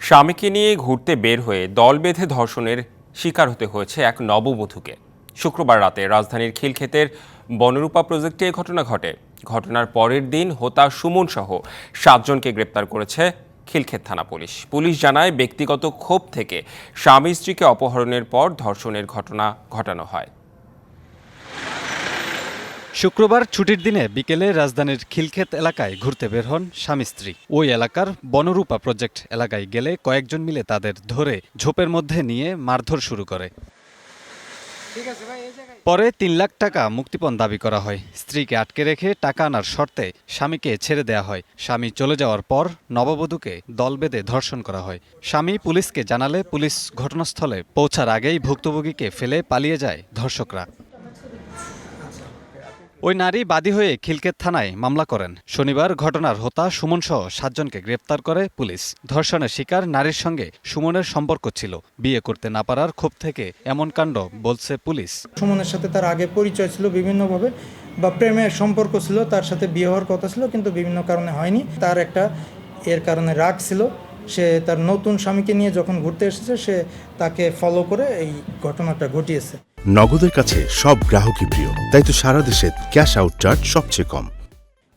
স্বামীকে নিয়ে ঘুরতে বের হয়ে দল বেঁধে ধর্ষণের শিকার হতে হয়েছে এক নববধূকে। শুক্রবার রাতে রাজধানীর খিলক্ষেতের বনরূপা প্রজেক্টে ঘটনা ঘটে। ঘটনার পরের দিন হোতা সুমন সহ সাতজনকে গ্রেপ্তার করেছে খিলক্ষেত থানা পুলিশ। পুলিশ জানায়, ব্যক্তিগত ক্ষোভ থেকে স্বামী স্ত্রীকে অপহরণের পর ধর্ষণের ঘটনা ঘটানো হয়। শুক্রবার ছুটির দিনে বিকেলে রাজধানীর খিলক্ষেত এলাকায় ঘুরতে বের হন স্বামী স্ত্রী। ওই এলাকার বনরূপা প্রজেক্ট এলাকায় গেলে কয়েকজন মিলে তাদের ধরে ঝোপের মধ্যে নিয়ে মারধর শুরু করে। পরে তিন লাখ টাকা মুক্তিপণ দাবি করা হয়। স্ত্রীকে আটকে রেখে টাকা আনার শর্তে স্বামীকে ছেড়ে দেয়া হয়। স্বামী চলে যাওয়ার পর নববধূকে দল বেঁধে ধর্ষণ করা হয়। স্বামী পুলিশকে জানালে পুলিশ ঘটনাস্থলে পৌঁছার আগেই ভুক্তভোগীকে ফেলে পালিয়ে যায় ধর্ষকরা। ওই নারী বাদী হয়ে খিলকেত থানায় মামলা করেন। শনিবার ঘটনার হোতা সুমন সহ সাতজনকে গ্রেপ্তার করে পুলিশ। ধর্ষণের শিকার নারীর সঙ্গে সুমনের সম্পর্ক ছিল। বিয়ে করতে না পারার ক্ষোভ থেকে এমন কাণ্ড বলছে পুলিশ। সুমনের সাথে তার আগে পরিচয় ছিল বিভিন্নভাবে বা প্রেমের সম্পর্ক ছিল, তার সাথে বিয়ে হওয়ার কথা ছিল, কিন্তু বিভিন্ন কারণে হয়নি। তার একটা এর কারণে রাগ ছিল। সে তার নতুন স্বামীকে নিয়ে যখন ঘুরতে এসেছে, সে তাকে ফলো করে এই ঘটনাটা ঘটিয়েছে। নগদের কাছে সব গ্রাহকই প্রিয়। তাই তো সারা দেশে ক্যাশ আউট চার্জ সবচেয়ে কম।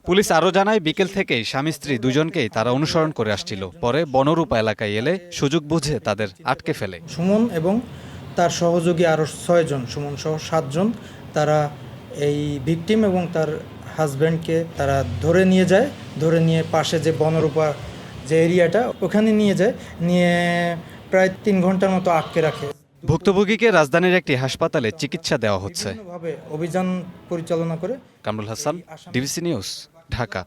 পুলিশ আরও জানায় বিকেল থেকেই স্বামী স্ত্রী দুজনকেই তারা অনুসরণ করে আসছিল। পরে বনরূপা এলাকায় এলে সুযোগ বুঝে তাদের আটকে ফেলে। সুমন এবং তার সহযোগী আরও ছয়জন সুমন সহ সাতজন তারা এই ভিকটিম এবং তার হাজব্যান্ডকে তারা ধরে নিয়ে যায়। ধরে নিয়ে পাশে যে বনরূপা যে এরিয়াটা ওখানে নিয়ে যায়। নিয়ে প্রায় তিন ঘণ্টার মতো আটকে রাখে। ভুক্তভোগীকে রাজধানীর একটি হাসপাতালে চিকিৎসা দেওয়া হচ্ছে। অভিযান পরিচালনা করে কামরুল হাসান ডিবিসি নিউজ ঢাকা।